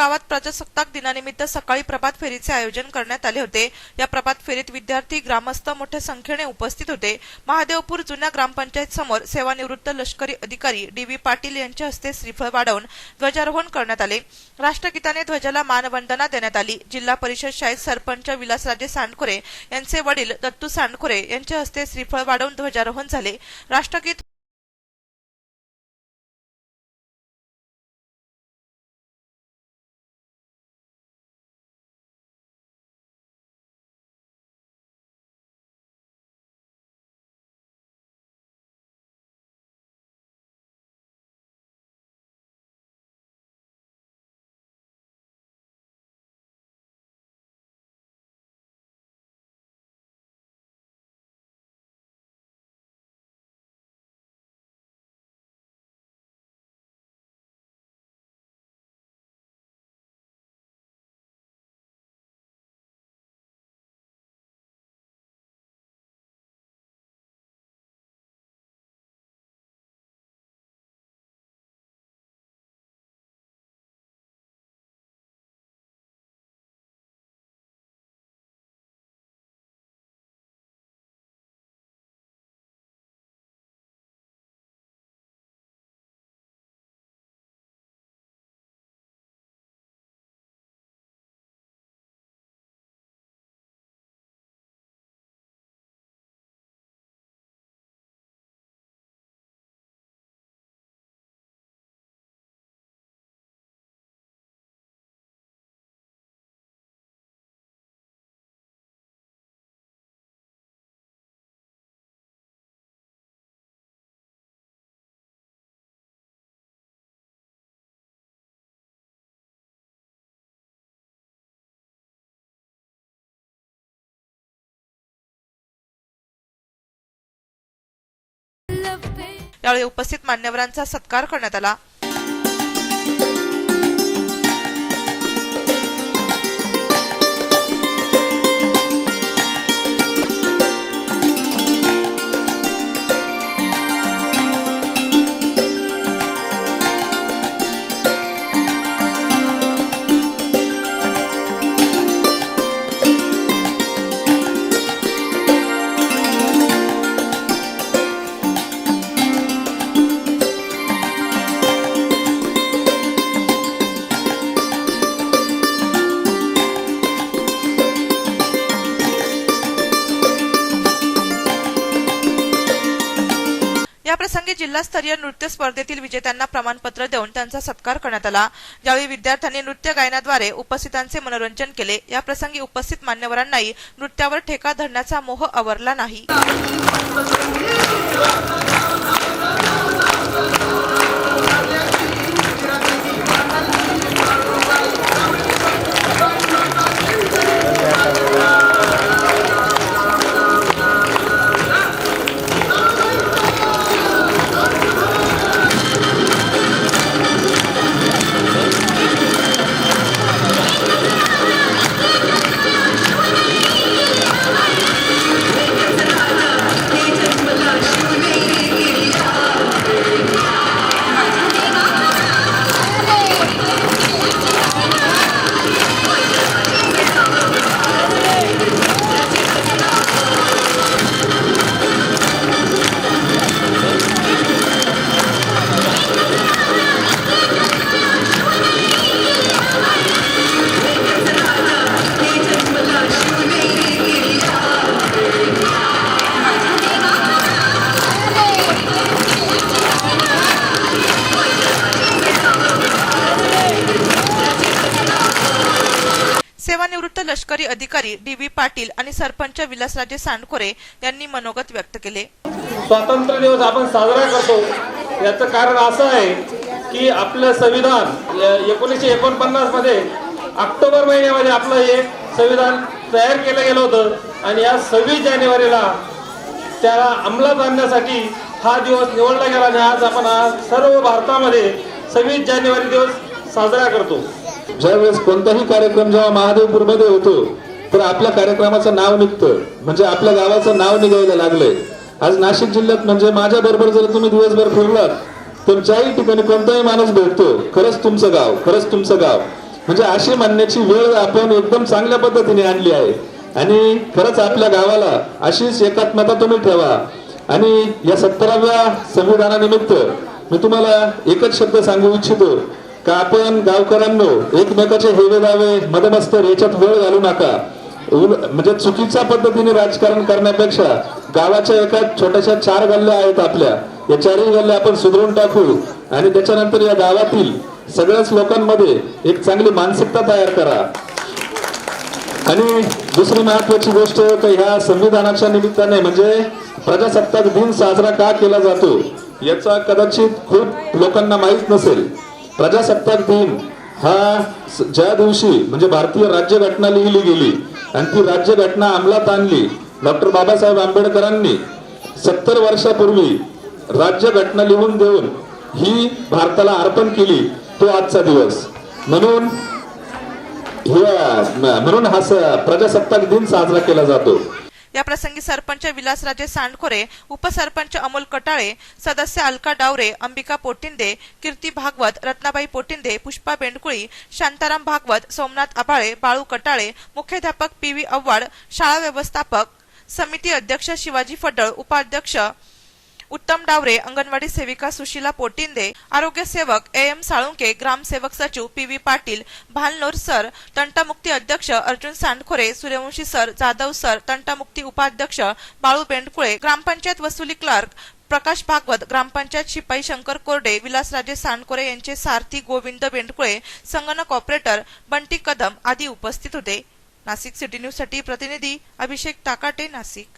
गावात प्रजासत्ताक दिनानिमित्त सकाळी प्रभात फेरीचे आयोजन करण्यात आले होते. या प्रभात फेरीत विद्यार्थी ग्रामस्थ मोठ्या संख्येने उपस्थित होते. महादेवपूर जुन्या ग्रामपंचायत समोर सेवानिवृत्त लष्करी अधिकारी डी व्ही पाटील यांच्या हस्ते श्रीफळ वाढवून ध्वजारोहण करण्यात आले. राष्ट्रगीताने ध्वजाला मानवंदना देण्यात आली. जिल्हा परिषद शाळेत सरपंच विलासराजे सांडखोरे यांचे वडील दत्तू सांडखोरे यांच्या हस्ते श्रीफळ वाढवून ध्वजारोहण झाले. राष्ट्रगीत यावेळी उपस्थित मान्यवरांचा सत्कार करण्यात आला. प्रसंगी जिल्हास्तरीय नृत्य स्पर्धेतील विजेत्यांना प्रमाणपत्र देऊन त्यांचा सत्कार करण्यात आला. यावेळी विद्यार्थ्यांनी नृत्य गायनाद्वारे उपस्थितांचे मनोरंजन केले या प्रसंगी उपस्थित मान्यवरांनाही नृत्यावर ठेका धरण्याचा मोह आवरला नाही. सेवानिवृत्त लष्करी अधिकारी डी व्ही पाटील आणि सरपंच विलासराजे सांडखोरे यांनी मनोगत व्यक्त केले. स्वातंत्र्य दिवस आपण साजरा करतो. याचं कारण असं आहे की आपलं संविधान एकोणीसशे एकोणपन्नासमध्ये ऑक्टोबर महिन्यामध्ये आपलं हे संविधान तयार केलं गेलं होतं आणि या सव्वीस जानेवारीला त्याला अंमलात आणण्यासाठी हा दिवस निवडला गेला आणि आज आपण आज सर्व भारतामध्ये सव्वीस जानेवारी दिवस साजरा करतो. ज्यावेळेस कोणताही कार्यक्रम जेव्हा महादेवपूरमध्ये होतो तर आपल्या कार्यक्रमाचं नाव निघतं. म्हणजे आपल्या गावाचं नाव निघायला लागलंय आज नाशिक जिल्ह्यात म्हणजे माझ्या बरोबर जर तुम्ही दिवसभर फिरलात तुमच्याही ठिकाणी कोणताही माणूस भेटतो खरंच तुमचं गाव खरंच तुमचं गाव. म्हणजे अशी म्हणण्याची वेळ आपण एकदम चांगल्या पद्धतीने आणली आहे. आणि खरंच आपल्या गावाला अशीच एकात्मता तुम्ही ठेवा. आणि या सत्तराव्या संविधानानिमित्त मी तुम्हाला एकच शब्द सांगू इच्छितो. का आपण गावकऱ्यांनो एकमेकाचे हेवे दावे मदमस्तर याच्यात वेळ घालू नका. म्हणजे चुकीच्या पद्धतीने राजकारण करण्यापेक्षा गावाच्या एका छोट्याशा चार गल्ल्या आहेत आपल्या. या चारही गल्ल्या आपण सुधरून टाकू. आणि त्याच्यानंतर या गावातील सगळ्याच लोकांमध्ये एक चांगली मानसिकता तयार करा. आणि दुसरी महत्वाची गोष्ट तर ह्या संविधानाच्या निमित्ताने म्हणजे प्रजासत्ताक दिन साजरा का केला जातो याचा कदाचित खूप लोकांना माहीत नसेल. प्रजासत्ताक दिन हा ज्या दिवशी म्हणजे भारतीय राज्यघटना लिहिली गेली आणि ती राज्यघटना अंमलात आणली डॉक्टर बाबासाहेब आंबेडकरांनी सत्तर वर्षापूर्वी राज्यघटना लिहून देऊन ही भारताला अर्पण केली तो आजचा दिवस. म्हणून हे म्हणून हा प्रजासत्ताक दिन साजरा केला जातो. याप्रसंगी सरपंच विलासराजे सांडखोरे उपसरपंच अमोल कटाळे सदस्य अलका डावरे अंबिका पोटिंदे कीर्ती भागवत रत्नाबाई पोटिंदे पुष्पा बेंडकुळी शांताराम भागवत सोमनाथ आभाळे बाळू कटाळे मुख्याध्यापक पी व्ही आव्हाड शाळा व्यवस्थापक समिती अध्यक्ष शिवाजी फडळ उपाध्यक्ष उत्तम डावरे अंगणवाडी सेविका सुशीला पोटिंदे आरोग्य सेवक ए एम साळुंके ग्रामसेवक सचिव P V Patil Bhalnor sir तंटामुक्ती अध्यक्ष अर्जुन सांडखोरे सूर्यवंशी सर जाधव सर तंटामुक्ती उपाध्यक्ष बाळू बेंडकुळे ग्रामपंचायत वसुली क्लार्क प्रकाश भागवत ग्रामपंचायत शिपाई शंकर कोरडे विलासराजे सांडकोरे यांचे सारथी गोविंद बेंडकुळे संगणक ऑपरेटर बंटी कदम आदी उपस्थित होते. नाशिक सिटी न्यूजसाठी प्रतिनिधी अभिषेक ताकाटे नाशिक.